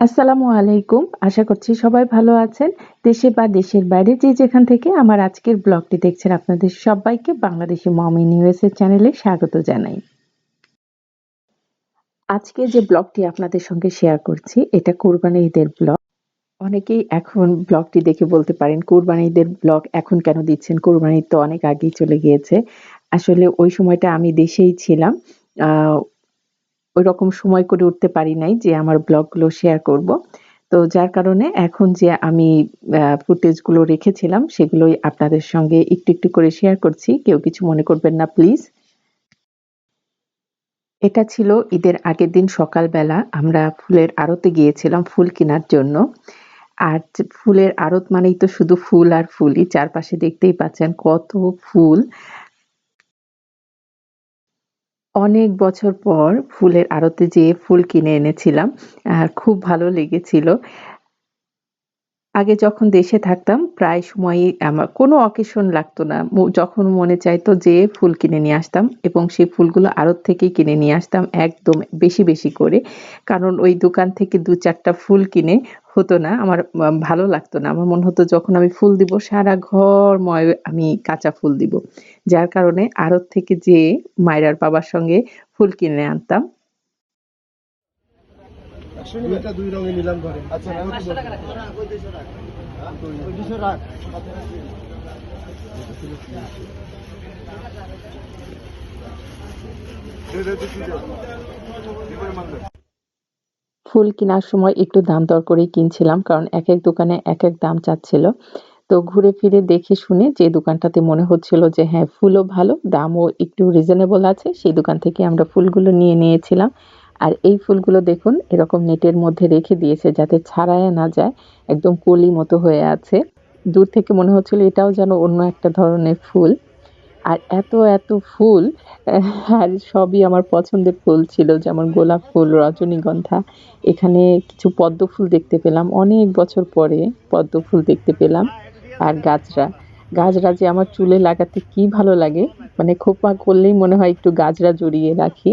আসসালামু আলাইকুম। আশা করছি সবাই ভালো আছেন। দেশে বা দেশের বাইরে যে যেখান থেকে আমার আজকের ব্লগটি দেখছেন, আপনাদের সবাইকে বাংলাদেশি মমি নিউজের চ্যানেলে স্বাগত জানাই। আজকে যে ব্লগটি আপনাদের সঙ্গে শেয়ার করছি, এটা কোরবানি ঈদের ব্লগ। অনেকেই এখন ব্লগটি দেখে বলতে পারেন, কোরবানি ঈদের ব্লগ এখন কেন দিচ্ছেন? কোরবানি তো অনেক আগেই চলে গিয়েছে। আসলে ওই সময়টা আমি দেশেই ছিলাম। ওই রকম সময় করে উঠতে পারি নাই যে আমার ব্লগগুলো শেয়ার করব। তো যার কারণে এখন যে আমি ফুটেজগুলো রেখেছিলাম, সেগুলোই আপনাদের সঙ্গে একটু একটু করে শেয়ার করছি। কেউ কিছু মনে করবেন না প্লিজ এটা ছিল ঈদের আগের দিন সকালবেলা। আমরা ফুলের আড়তে গিয়েছিলাম ফুল কেনার জন্য। আর ফুলের আড়ত মানেই তো শুধু ফুল আর ফুলই। চারপাশে দেখতেই পাচ্ছেন কত ফুল। অনেক বছর পর ফুলের আড়তে যেয়ে ফুল কিনে এনেছিলাম আর খুব ভালো লেগেছিল। আগে যখন দেশে থাকতাম, প্রায় সময়ই আমার, কোনো অকেশন লাগতো না। যখন মনে চাইতো যে ফুল কিনে নিয়ে আসতাম এবং সেই ফুলগুলো আড়ত থেকেই কিনে নিয়ে আসতাম, একদম বেশি বেশি করে। কারণ ওই দোকান থেকে দু চারটা ফুল কিনে হতো না আমার ভালো লাগতো না। আমার মনে হতো যখন আমি ফুল দিব সারা ঘর ময় আমি কাঁচা ফুল দিব। যার কারণে আড়ত থেকে যে মায়েরার বাবার সঙ্গে ফুল কিনে আনতাম। দুই রঙে নিলাম ধরে আচ্ছা ফুল কেনার সময় একটু দাম দর করেই কিনছিলাম, কারণ এক এক দোকানে এক এক দাম চাচ্ছিল। তো ঘুরে ফিরে দেখে শুনে যে দোকানটাতে মনে হচ্ছিল যে হ্যাঁ ফুলও ভালো, দামও একটু রিজনেবল আছে, সেই দোকান থেকে আমরা ফুলগুলো নিয়ে নিয়েছিলাম। আর এই ফুলগুলো দেখুন, এরকম নেটের মধ্যে রেখে দিয়েছে যাতে ছাড়ায় না যায়, একদম কলি মতো হয়ে আছে। দূর থেকে মনে হচ্ছিল এটাও যেন অন্য একটা ধরনের ফুল। আর এত এত ফুল, আর সবই আমার পছন্দের ফুল ছিল, যেমন গোলাপ ফুল, রজনীগন্ধা। এখানে কিছু পদ্ম ফুল দেখতে পেলাম, অনেক বছর পরে পদ্ম ফুল দেখতে পেলাম, আর গাছরা গাজরা যে আমার চুলে লাগাতে কি ভালো লাগে মানে খোপা করলেই মনে হয় একটু গাজরা জড়িয়ে রাখি।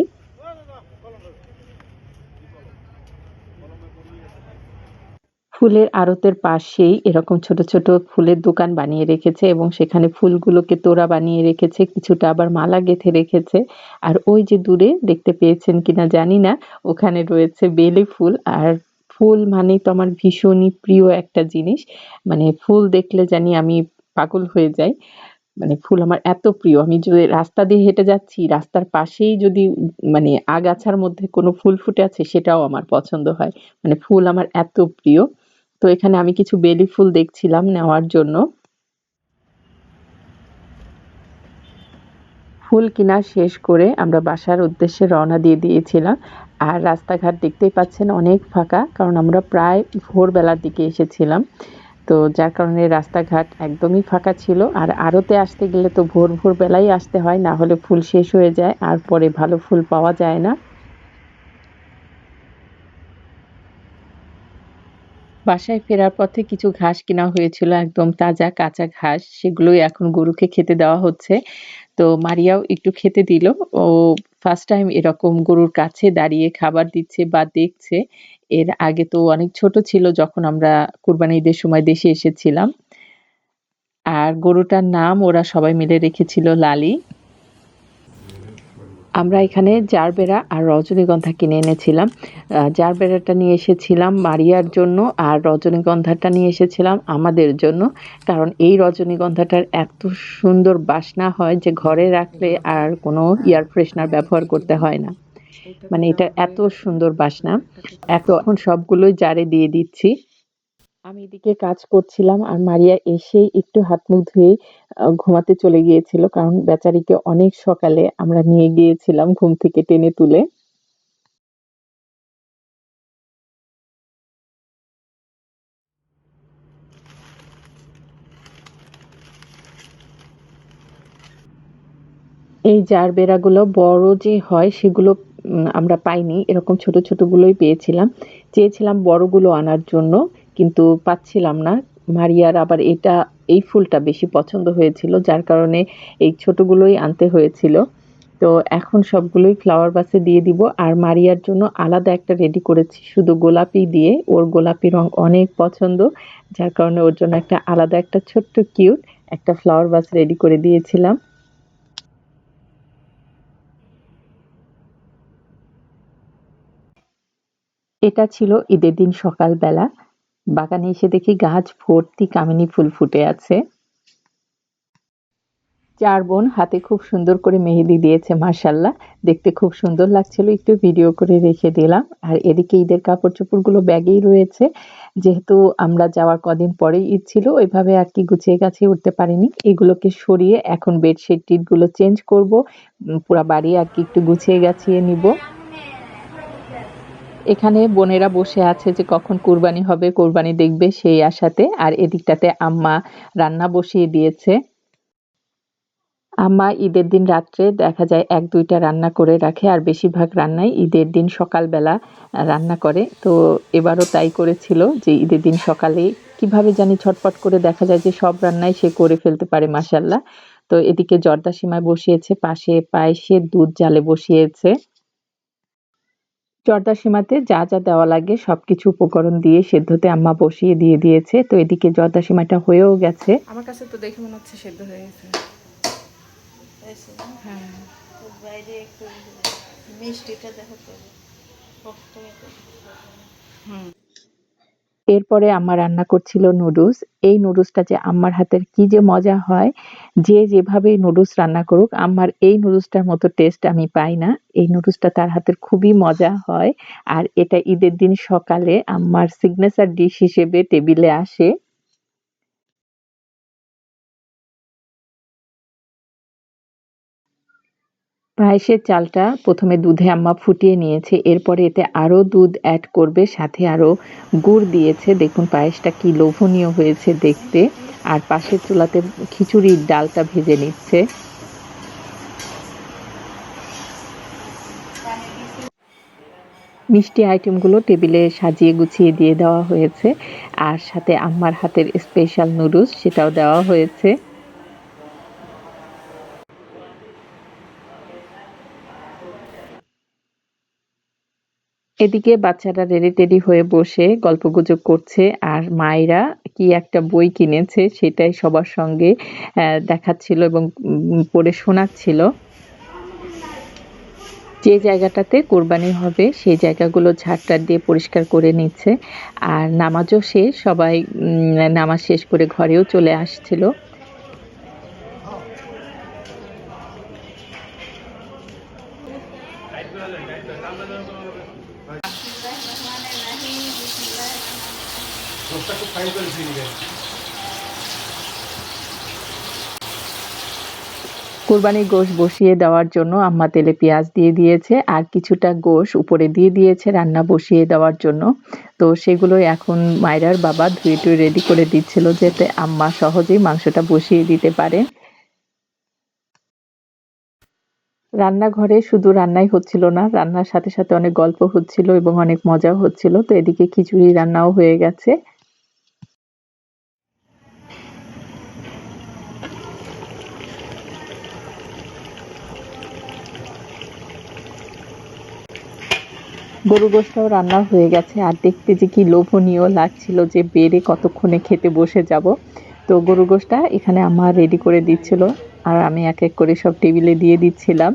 ফুলের আড়তের পাশেই এরকম ছোট ছোট ফুলের দোকান বানিয়ে রেখেছে এবং সেখানে ফুলগুলোকে তোড়া বানিয়ে রেখেছে, কিছুটা আবার মালা গেঁথে রেখেছে। আর ওই যে দূরে দেখতে পেয়েছেন কিনা জানি না, ওখানে রয়েছে বেলে ফুল। আর ফুল মানেই তো আমার ভীষণই প্রিয় একটা জিনিস। মানে ফুল দেখলে জানি আমি পাগল হয়ে যাই। মানে ফুল আমার এত প্রিয়। আমি যদি রাস্তা দিয়ে হেঁটে যাচ্ছি, রাস্তার পাশেই যদি মানে আগাছার মধ্যে কোনো ফুল ফুটে আছে, সেটাও আমার পছন্দ হয়। মানে ফুল আমার এত প্রিয়। তো এখানে আমি কিছু বেলি ফুল দেখছিলাম নেওয়ার জন্য। ফুল কিনা শেষ করে আমরা বাসার উদ্দেশ্যে রওনা দিয়ে দিয়েছিলাম। আর রাস্তাঘাট দেখতেই পাচ্ছেন অনেক ফাঁকা, কারণ আমরা প্রায় ভোরবেলার দিকে এসেছিলাম। তো যার কারণে রাস্তাঘাট একদমই ফাঁকা ছিল। আর আড়তে আসতে গেলে তো ভোর ভোর বেলাই আসতে হয়, না হলে ফুল শেষ হয়ে যায়, আর পরে ভালো ফুল পাওয়া যায় না। বাসায় ফেরার পথে কিছু ঘাস কেনা হয়েছিল, একদম তাজা কাঁচা ঘাস। সেগুলোই এখন গরুকে খেতে দেওয়া হচ্ছে। তো মারিয়াও একটু খেতে দিল। ও ফার্স্ট টাইম এরকম গরুর কাছে দাঁড়িয়ে খাবার দিচ্ছে বা দেখছে। এর আগে তো অনেক ছোট ছিল যখন আমরা কুরবানি ঈদের সময় দেশে এসেছিলাম। আর গরুটার নাম ওরা সবাই মিলে রেখেছিল লালি। আমরা এখানে জারবেরা আর রজনীগন্ধা কিনে এনেছিলাম। জারবেরাটা নিয়ে এসেছিলাম মারিয়ার জন্য আর রজনীগন্ধাটা নিয়ে এসেছিলাম আমাদের জন্য। কারণ এই রজনীগন্ধাটার এত সুন্দর বাসনা হয় যে ঘরে রাখলে আর কোনো এয়ার ফ্রেশনার ব্যবহার করতে হয় না। মানে এটা এত সুন্দর বাসনা। এত এখন সবগুলোই জারে দিয়ে দিচ্ছি। আমি এদিকে কাজ করছিলাম আর মারিয়া এসেই একটু হাত মুখ ধুয়ে ঘুমাতে চলে গিয়েছিল কারণ বেচারিকে অনেক সকালে আমরা নিয়ে গিয়েছিলাম ঘুম থেকে টেনে তুলে। এই জার বেড়াগুলো বড় যে হয় সেগুলো আমরা পাইনি। এরকম ছোট ছোটগুলোই পেয়েছিলাম। চেয়েছিলাম বড়গুলো আনার জন্য। কিন্তু পাচ্ছিলাম না। মারিয়ার আবার এটা, এই ফুলটা বেশি পছন্দ হয়েছিল, যার কারণে এই ছোটগুলোই আনতে হয়েছিল। তো এখন সবগুলোই ফ্লাওয়ার বাসে দিয়ে দিব। আর মারিয়ার জন্য আলাদা একটা রেডি করেছি, শুধু গোলাপি দিয়ে। ওর গোলাপি রং অনেক পছন্দ, যার কারণে ওর জন্য একটা আলাদা একটা ছোট্ট কিউট একটা ফ্লাওয়ার বাস রেডি করে দিয়েছিলাম। এটা ছিল ঈদের দিন সকালবেলা। বাগানে এসে দেখি গাছ ভর্তি কামিনী ফুল ফুটে আছে। চার বোন হাতে খুব সুন্দর করে মেহেদি দিয়েছে মার্শাল্লাহ দেখতে খুব সুন্দর লাগছিল, একটু ভিডিও করে রেখে দিলাম। আর এদিকে ঈদের কাপড় চোপড়গুলো ব্যাগেই রয়েছে। যেহেতু আমরা যাওয়ার কদিন পরেই ঈদ ছিল, ওইভাবে আর কি গুছিয়ে গাছিয়ে উঠতে পারিনি। এগুলোকে সরিয়ে এখন বেডশিট টিটগুলো চেঞ্জ করব। পুরা বাড়ি আর কি একটু গুছিয়ে গাছিয়ে নিব। এখানে বোনেরা বসে আছে যে কখন কুরবানি হবে, কোরবানি দেখবে সেই আশাতে, আর এদিকটাতে আম্মা রান্না বসিয়ে দিয়েছে। আম্মা ঈদের দিন রাত্রে দেখা যায় এক, দুইটা রান্না করে রাখে, আর বেশিরভাগ রান্নাই ঈদের দিন সকালবেলা রান্না করে। তো এবারও তাই করেছিল যে ঈদের দিন সকালে কীভাবে জানি ছটপট করে দেখা যায় যে সব রান্নাই সে করে ফেলতে পারে মাসাল্লাহ তো এদিকে জর্দা সিমায় বসিয়েছে, পাশে পায়েসের দুধ জালে বসিয়েছে। জর্দা সীমাতে যা যা দেওয়া লাগে সব কিছু উপকরণ দিয়ে সেদ্ধতে আম্মা বসিয়ে দিয়ে দিয়েছে। তো এদিকে জর্দা সীমাটা হয়েও গেছে। আমার কাছে তো দেখে মনে হচ্ছে সেদ্ধ হয়ে গেছে। হ্যাঁ। বাইরে একটু মিষ্টিটা দেখো। হুম। এরপরে আম্মা রান্না করছিল নুডলস। এই নুডলসটা যে আম্মার হাতের কি যে মজা হয়, যে যেভাবে নুডলস রান্না করুক, আম্মার এই নুডলসটার মতো টেস্ট আমি পাই না। এই নুডলসটা তার হাতের খুবই মজা হয়। আর এটা ঈদের দিন সকালে আম্মার সিগনেচার ডিশ হিসেবে টেবিলে আসে। পায়েসের চালটা প্রথমে দুধে আম্মা ফুটিয়ে নিয়েছে, এরপরে এতে আরও দুধ অ্যাড করবে, সাথে আরও গুড় দিয়েছে। দেখুন পায়েসটা কি লোভনীয় হয়েছে দেখতে। আর পাশের চুলাতে খিচুড়ির ডালটা ভেজে নিচ্ছে। মিষ্টি আইটেমগুলো টেবিলে সাজিয়ে গুছিয়ে দিয়ে দেওয়া হয়েছে। আর সাথে আম্মার হাতের স্পেশাল নুডলস সেটাও দেওয়া হয়েছে। এদিকে বাচ্চারা রেডি টেডি হয়ে বসে গল্পগুজব করছে, আর মায়েরা কি একটা বই কিনেছে সেটাই সবার সঙ্গে দেখাচ্ছিল এবং পড়ে শোনাচ্ছিল। যে জায়গাটাতে কোরবানি হবে সেই জায়গাগুলো ঝাড়টার দিয়ে পরিষ্কার করে নিচ্ছে, আর নামাজও শেষ, সবাই নামাজ শেষ করে ঘরেও চলে আসছিল। কোরবানির গোশ বসিয়ে দেওয়ার জন্য আম্মা তেলে পেঁয়াজ দিয়ে দিয়েছে, আর কিছুটা গোশ উপরে দিয়ে দিয়েছে রান্না বসিয়ে দেওয়ার জন্য। তো সেগুলো এখন মায়রার বাবা ধুয়ে টুয়ে রেডি করে দিচ্ছিল যাতে আম্মা সহজেই মাংসটা বসিয়ে দিতে পারে। রান্নাঘরে শুধু রান্নাই হচ্ছিল না, রান্নার সাথে সাথে অনেক গল্প হচ্ছিল এবং অনেক মজাও হচ্ছিল। তো এদিকে খিচুড়ি রান্নাও হয়ে গেছে। গরু গোশটাও রান্না হয়ে গেছে আর দেখতে যে কি লোভনীয় লাগছিল যে বেড়ে কতক্ষণে খেতে বসে যাব। তো গরু গোশটা এখানে আমার রেডি করে দিচ্ছিল আর আমি এক এক করে সব টেবিলে দিয়ে দিচ্ছিলাম।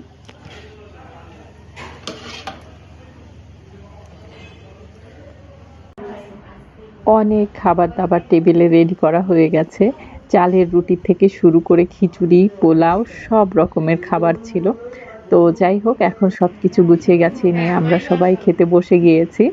অনেক খাবার দাবার টেবিলে রেডি করা হয়ে গেছে। চালের রুটি থেকে শুরু করে খিচুড়ি, পোলাও সব রকমের খাবার ছিল। তো যাই হোক, এখন সব কিছু গুছিয়ে গেছে নিয়ে আমরা সবাই খেতে বসে গিয়েছি।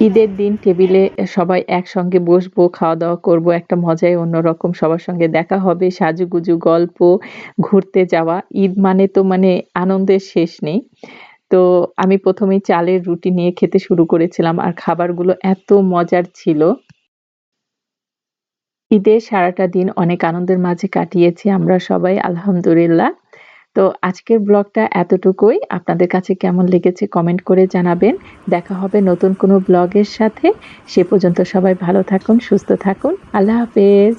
ঈদের দিন টেবিলে সবাই একসঙ্গে বসবো খাওয়া দাওয়া করব, একটা মজাই অন্যরকম, সবার সঙ্গে দেখা হবে, সাজুগুজু, গল্প, ঘুরতে যাওয়া। ঈদ মানে তো মানে আনন্দের শেষ নেই। তো আমি প্রথমেই চালের রুটি নিয়ে খেতে শুরু করেছিলাম আর খাবারগুলো এত মজার ছিল। ঈদের সারাটা দিন অনেক আনন্দের মাঝে কাটিয়েছি আমরা সবাই, আলহামদুলিল্লাহ। তো আজকের ব্লগটা এতটুকুই। আপনাদের কাছে কেমন লেগেছে কমেন্ট করে জানাবেন। দেখা হবে নতুন কোনো ব্লগের সাথে। সে পর্যন্ত সবাই ভালো থাকুন, সুস্থ থাকুন। আল্লাহ হাফেজ।